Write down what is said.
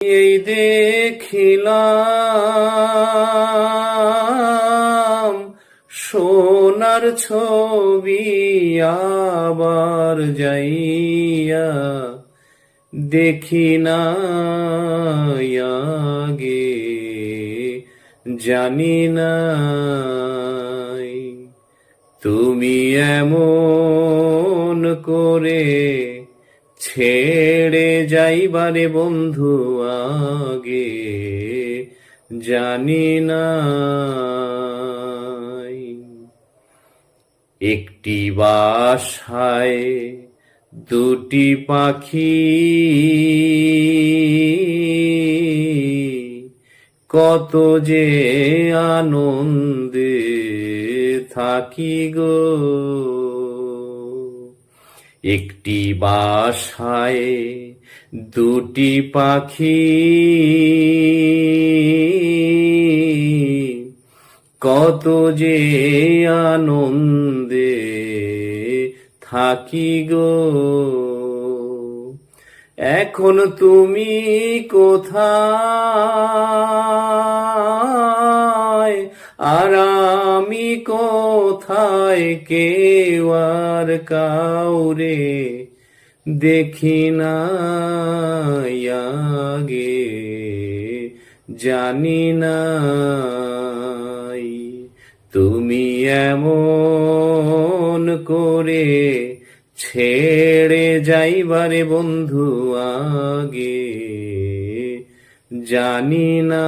এই দেখিলাম সোনার ছবি আবার যাইয়া দেখি না আগে জানি না তুমি এমন করে ছেড়ে যাইবারে বন্ধু আগে জানি না একটি বাসায় দুটি পাখি। কত যে আনন্দে থাকি গো। একটি বাসায় দুটি পাখি। কত যে আনন্দে থাকি গো। এখন তুমি কোথায়? আর আমি কোথায় কেউ আর কাউরে দেখি না আগে, জানি না তুমি এমন করে ছেড়ে যাইবারে বন্ধু আগে, জানি না